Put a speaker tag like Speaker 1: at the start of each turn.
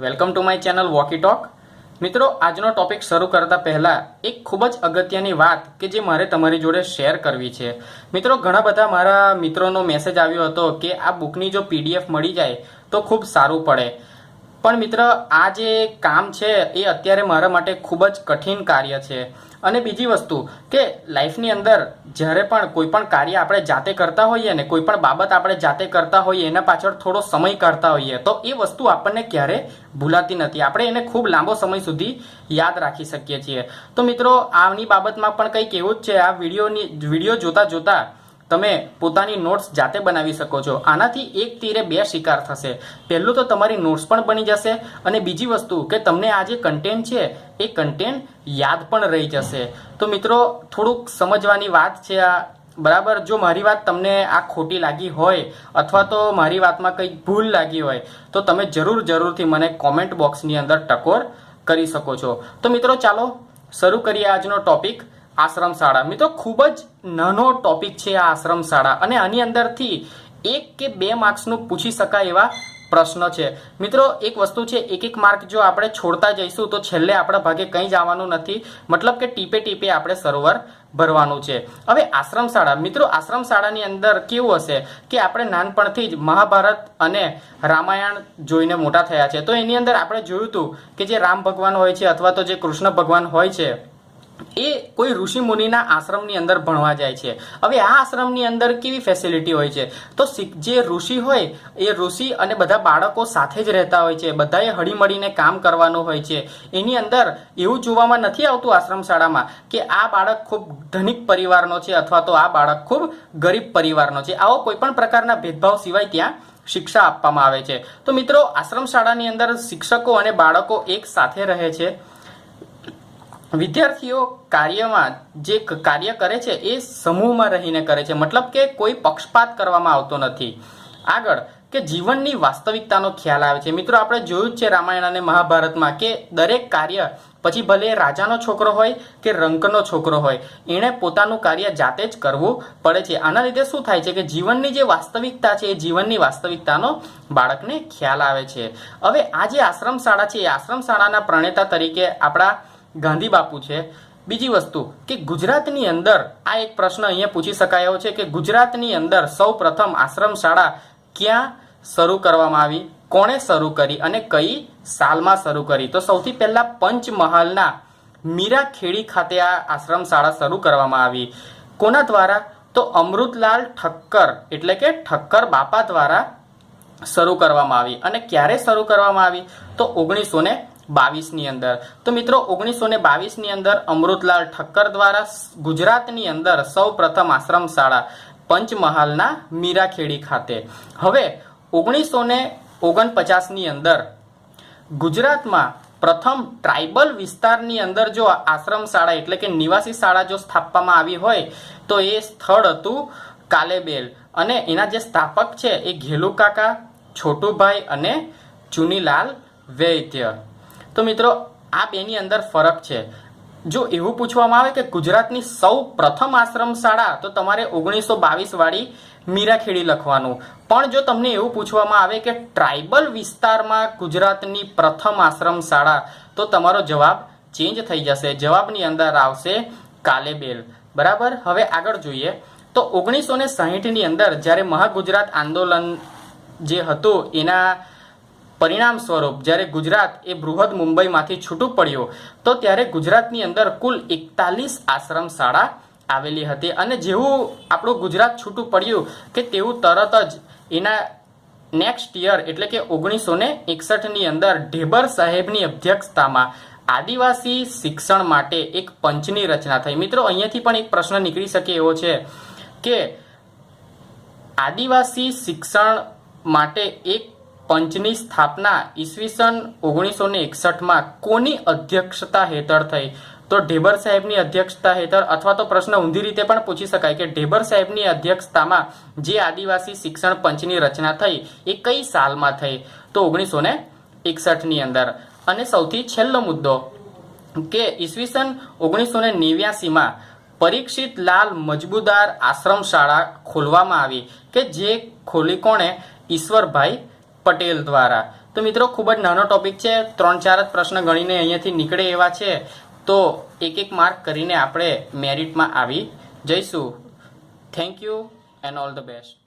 Speaker 1: Welcome to my channel Walkie Talk. મિત્રો, આજનો topic શરૂ કરતા પહેલા એક ખૂબ જ અગત્યની વાત કે જે મારે તમારી જોડે શેર કરવી છે. મિત્રો, ઘણા બધા મારા મિત્રોનો મેસેજ આવ્યો હતો કે આ બુકની જો પીડીએફ મળી જાય તો ખૂબ સારું પડે. પણ મિત્ર, આ જે કામ છે એ અત્યારે મારા માટે ખૂબ જ કઠિન કાર્ય છે. અને બીજી વસ્તુ કે લાઈફની અંદર જ્યારે પણ કોઈ પણ કાર્ય આપણે જાતે કરતા હોઈએ ને, કોઈ પણ બાબત આપણે જાતે કરતા હોઈએ, એના પાછળ થોડો સમય કાઢતા હોઈએ, તો એ વસ્તુ આપણને ક્યારે ભૂલાતી નથી. આપણે એને ખૂબ લાંબો સમય સુધી યાદ રાખી શકીએ છીએ. તો મિત્રો, આની બાબતમાં પણ કંઈક એવું જ છે. આ વિડીયોની, વીડિયો જોતા જોતા તમે પોતાની નોટ્સ જાતે બનાવી શકો છો. આનાથી એક તીરે બે શિકાર થશે. પહેલું તો તમારી નોટ્સ પણ બની જશે અને બીજી વસ્તુ કે તમને આ જે કન્ટેન્ટ છે, એ કન્ટેન્ટ યાદ પણ રહી જશે. તો મિત્રો, થોડુંક સમજવાની વાત છે આ. બરાબર? જો મારી વાત તમને આ ખોટી લાગી હોય અથવા તો મારી વાતમાં કંઈક ભૂલ લાગી હોય, તો તમે જરૂર જરૂરથી મને કોમેન્ટ બોક્સની અંદર ટકોર કરી શકો છો. તો મિત્રો, ચાલો શરૂ કરીએ આજનો ટોપિક આશ્રમ શાળા. મિત્રો ખૂબ જ નાનો ટોપિક છે આ આશ્રમ શાળા. અને આની અંદરથી એક કે બે માર્ક્સનું પૂછી શકાય એવા પ્રશ્ન છે. મિત્રો, એક વસ્તુ છે, એક એક માર્ક જો આપણે છોડતા જઈશું, તો છેલ્લે આપણા ભાગે કંઈ જવાનું નથી. મતલબ કે ટીપે ટીપે આપણે સરોવર ભરવાનું છે. હવે આશ્રમ શાળા. મિત્રો, આશ્રમ શાળાની અંદર કેવું હશે કે આપણે નાનપણથી જ મહાભારત અને રામાયણ જોઈને મોટા થયા છે. તો એની અંદર આપણે જોયું હતું કે જે રામ ભગવાન હોય છે, અથવા તો જે કૃષ્ણ ભગવાન હોય છે એ કોઈ ઋષિ મુનિના આશ્રમની અંદર ભણવા જાય છે. હવે આ આશ્રમની અંદર કેવી ફેસિલિટી હોય છે? તો જે ઋષિ હોય, એ ઋષિ અને બધા બાળકો સાથે જ રહેતા હોય છે. બધાએ હળીમળીને કામ કરવાનું હોય છે. એની અંદર એવું જોવામાં નથી આવતું આશ્રમ શાળામાં કે આ બાળક ખૂબ ધનિક પરિવારનો છે અથવા તો આ બાળક ખૂબ ગરીબ પરિવારનો છે. આવો કોઈ પણ પ્રકારના ભેદભાવ સિવાય ત્યાં શિક્ષા આપવામાં આવે છે. તો મિત્રો આશ્રમ શાળાની અંદર શિક્ષકો અને બાળકો એક સાથે રહે છે. વિદ્યાર્થીઓ કાર્યમાં જે કાર્ય કરે છે, એ સમૂહમાં રહીને કરે છે. મતલબ કે કોઈ પક્ષપાત કરવામાં આવતો નથી. આગળ, કે જીવનની વાસ્તવિકતાનો ખ્યાલ આવે છે. મિત્રો, આપણે જોયું જ છે રામાયણ અને મહાભારતમાં કે દરેક કાર્ય, પછી ભલે રાજાનો છોકરો હોય કે રંકનો છોકરો હોય, એણે પોતાનું કાર્ય જાતે જ કરવું પડે છે. આના લીધે શું થાય છે કે જીવનની જે વાસ્તવિકતા છે, એ જીવનની વાસ્તવિકતાનો બાળકને ખ્યાલ આવે છે. હવે આ જે આશ્રમ શાળા છે, એ આશ્રમ શાળાના પ્રણેતા તરીકે આપણા ગાંધી બાપુ છે. બીજી વસ્તુ કે ગુજરાતની અંદર આ એક પ્રશ્ન અહીંયા પૂછી શકાય છે કે ગુજરાતની અંદર સૌ પ્રથમ આશ્રમ શાળા ક્યાં શરૂ કરવામાં આવી, કોણે શરૂ કરી અને કઈ સાલમાં શરૂ કરી? તો સૌથી પહેલા પંચમહાલના મીરાખેડી ખાતે આ આશ્રમ શાળા શરૂ કરવામાં આવી. કોના દ્વારા? તો અમૃતલાલ ઠક્કર, એટલે કે ઠક્કર બાપા દ્વારા શરૂ કરવામાં આવી. અને ક્યારે શરૂ કરવામાં આવી? તો ઓગણીસો બાવીસની અંદર. તો મિત્રો, ઓગણીસો ને બાવીસની અંદર અમૃતલાલ ઠક્કર દ્વારા ગુજરાતની અંદર સૌ પ્રથમ આશ્રમ શાળા પંચમહાલના મીરાખેડી ખાતે. હવે, ઓગણીસો ને ઓગણપચાસની અંદર ગુજરાતમાં પ્રથમ ટ્રાઇબલ વિસ્તારની અંદર જો આશ્રમ શાળા એટલે કે નિવાસી શાળા જો સ્થાપવામાં આવી હોય, તો એ સ્થળ હતું કાલેબેલ. અને એના જે સ્થાપક છે એ ઘેલુ કાકા, છોટુભાઈ અને ચુનીલાલ વૈદ્ય. તો મિત્રો, આ બેની અંદર ફરક છે. જો એવું પૂછવામાં આવે કે ગુજરાતની સૌ પ્રથમ આશ્રમ શાળા, તો તમારે ઓગણીસો બાવીસ વાળી મીરાખેડી લખવાનું. પણ જો તમને એવું પૂછવામાં આવે કે ટ્રાઇબલ વિસ્તારમાં ગુજરાતની પ્રથમ આશ્રમ શાળા, તો તમારો જવાબ ચેન્જ થઈ જશે. જવાબની અંદર આવશે કાલેબેલ. બરાબર? હવે આગળ જોઈએ. તો ઓગણીસો ને સાહીઠની અંદર જ્યારે મહાગુજરાત આંદોલન જે હતું, એના પરિણામ સ્વરૂપ જ્યારે ગુજરાત એ બૃહદ મુંબઈમાંથી છૂટું પડ્યું, તો ત્યારે ગુજરાતની અંદર કુલ એકતાલીસ આશ્રમ શાળા આવેલી હતી. અને જેવું આપણું ગુજરાત છૂટું પડ્યું કે તેવું તરત જ એના નેક્સ્ટ યર એટલે કે ઓગણીસો ને એકસઠની અંદર ઢેબર સાહેબની અધ્યક્ષતામાં આદિવાસી શિક્ષણ માટે એક પંચની રચના થઈ. મિત્રો, અહીંયાથી પણ એક પ્રશ્ન નીકળી શકે એવો છે કે આદિવાસી શિક્ષણ માટે એક પંચની સ્થાપના ઈસવીસન ઓગણીસો ને એકસઠમાં કોની અધ્યક્ષતા હેઠળ થઈ? તો ઢેબર સાહેબની અધ્યક્ષતા હેઠળ અથવા તો પ્રશ્ન ઊંધી રીતે પણ પૂછી શકાય કે ઢેબર સાહેબની અધ્યક્ષતામાં જે આદિવાસી શિક્ષણ પંચની રચના થઈ એ કઈ સાલમાં થઈ? તો ઓગણીસો ને એકસઠની અંદર. અને સૌથી છેલ્લો મુદ્દો કે ઈસવીસન ઓગણીસો ને નેવ્યાસીમાં પરીક્ષિત લાલ મજબૂદાર આશ્રમ શાળા ખોલવામાં આવી કે જે ખોલી કોણે? ઈશ્વરભાઈ પટેલ દ્વારા. તો મિત્રો, ખૂબ જ નાનો ટોપિક છે. ત્રણ, ચાર જ પ્રશ્ન ગણીને અહીંયાથી નીકળે એવા છે. તો એક એક માર્ક કરીને આપણે મેરિટમાં આવી જઈશું. Thank you and all the best